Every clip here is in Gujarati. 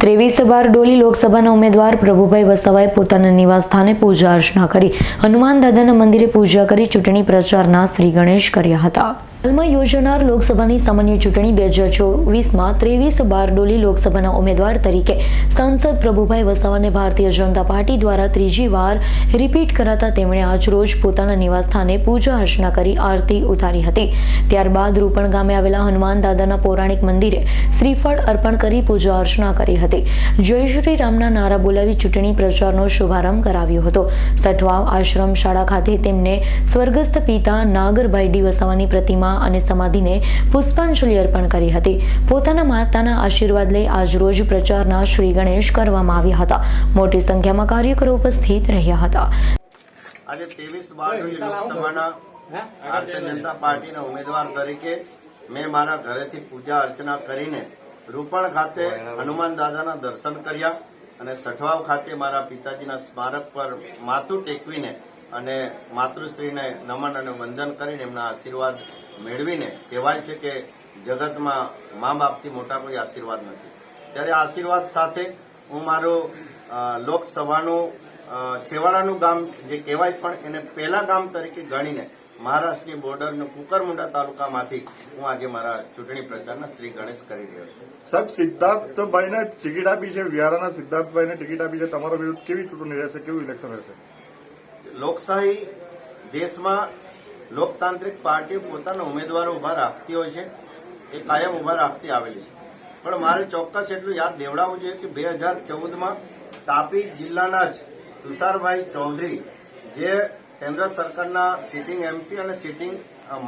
ત્રેવીસ બાર ડોલી લોકસભાના ઉમેદવાર પ્રભુભાઈ વસાવાએ પોતાના નિવાસ સ્થાને પૂજા અર્ચના કરી. હનુમાન દાદાના મંદિરે પૂજા કરી ચૂંટણી પ્રચારના શ્રી ગણેશ કર્યા હતા. હાલમાં યોજાનાર લોકસભાની સામાન્ય ચૂંટણી બે હજાર ચોવીસમાં ત્રેવીસ બારડોલી લોકસભાના ઉમેદવાર તરીકે સાંસદ પ્રભુભાઈ વસાવાને ભારતીય જનતા પાર્ટી દ્વારા ત્રીજી વાર રિપીટ કરાતા તેમણે આજરોજ પોતાના નિવાસસ્થાને પૂજા અર્ચના કરી આરતી ઉતારી હતી. ત્યારબાદ રૂપણ ગામે આવેલા હનુમાન દાદાના પૌરાણિક મંદિરે શ્રીફળ અર્પણ કરી પૂજા અર્ચના કરી હતી. જય શ્રી રામના નારા બોલાવી ચૂંટણી પ્રચારનો શુભારંભ કરાવ્યો હતો. સઠવાવ આશ્રમ શાળા ખાતે તેમને સ્વર્ગસ્થ પિતા નાગરભાઈ ડી વસાવાની પ્રતિમા અને સમાધિને પુષ્પાંજલિ અર્પણ કરી હતી. પોતાના માતાના આશીર્વાદ લઈ આજરોજ પ્રચારના શ્રી ગણેશ કરવામાં આવ્યા હતા. મોટી સંખ્યામાં કાર્યકરો ઉપસ્થિત રહ્યા હતા. આજે ત્રેવીસ બારડોલી લોકસભાના ભારતીય જનતા પાર્ટીના ઉમેદવાર તરીકે મેં મારા ઘરેથી પૂજા અર્ચના કરીને રૂપણ ખાતે હનુમાન દાદાના દર્શન કર્યા અને સઠવાવ ખાતે મારા પિતાજીના સ્મારક પર માથું ટેકવીને અને માતૃશ્રીને નમન અને વંદન કરીને એમના આશીર્વાદ મેળવીને કહેવાય છે કે જગતમાં મા બાપથી મોટા કોઈ આશીર્વાદ નથી. ત્યારે આશીર્વાદ સાથે હું મારો લોકસભાનું છેવાડાનું ગામ જે કહેવાય પણ એને પહેલા ગામ તરીકે ગણીને મહારાષ્ટ્રની બોર્ડરનું કુકરમુંડા તાલુકામાંથી હું આજે મારા ચૂંટણી પ્રચારના શ્રી ગણેશ કરી રહ્યો છું. સાહેબ સિદ્ધાર્થભાઈને ટિકિટ આપી છે વ્યારાના સિદ્ધાર્થભાઈને ટિકિટ આપી છે. તમારો વિરુદ્ધ કેવી ચૂંટણી રહેશે કેવું ઇલેક્શન રહેશે? લોકશાહી દેશમાં લોકતાંત્રિક પાર્ટી પોતાના ઉમેદવારો ઊભા રાખતી હોય છે, એ કાયમ ઊભા રાખતી આવેલી છે. પણ મારે ચોક્કસ એટલું યાદ દેવડાવવું જોઈએ કે બે હજાર ચૌદમાં તાપી જિલ્લાના જ તુષારભાઈ ચૌધરી, જે કેન્દ્ર સરકારના સિટિંગ એમપી અને સિટિંગ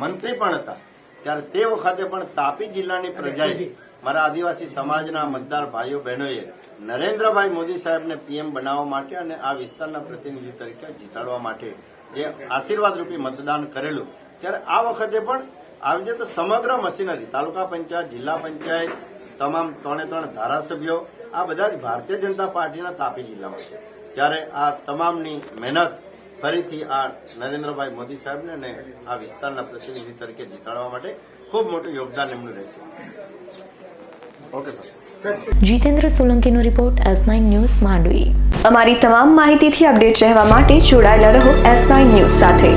મંત્રી પણ હતા ત્યારે તે વખતે પણ તાપી જિલ્લાની પ્રજાએ મારા આદિવાસી સમાજના મતદાર ભાઈઓ બહેનોએ નરેન્દ્રભાઈ મોદી સાહેબને પીએમ બનાવવા માટે અને આ વિસ્તારના પ્રતિનિધિ તરીકે જીતાડવા માટે જે આશીર્વાદરૂપી મતદાન કરેલું ત્યારે આ વખતે પણ આવી રીતે સમગ્ર મશીનરી તાલુકા પંચાયત જિલ્લા પંચાયત તમામ ત્રણે ત્રણ ધારાસભ્યો આ બધા જ ભારતીય જનતા પાર્ટીના તાપી જિલ્લામાં છે. ત્યારે આ તમામની મહેનત ફરીથી આ નરેન્દ્રભાઈ મોદી સાહેબને અને આ વિસ્તારના પ્રતિનિધિ તરીકે જીતાડવા માટે ખૂબ મોટું યોગદાન એમનું રહેશે. Okay sir. Jitendra સોલંકીનો report S nine news Mandvi. અમારી તમામ માહિતીથી અપડેટ રહેવા માટે જોડાયેલા રહો એસ નાઇન ન્યૂઝ સાથે.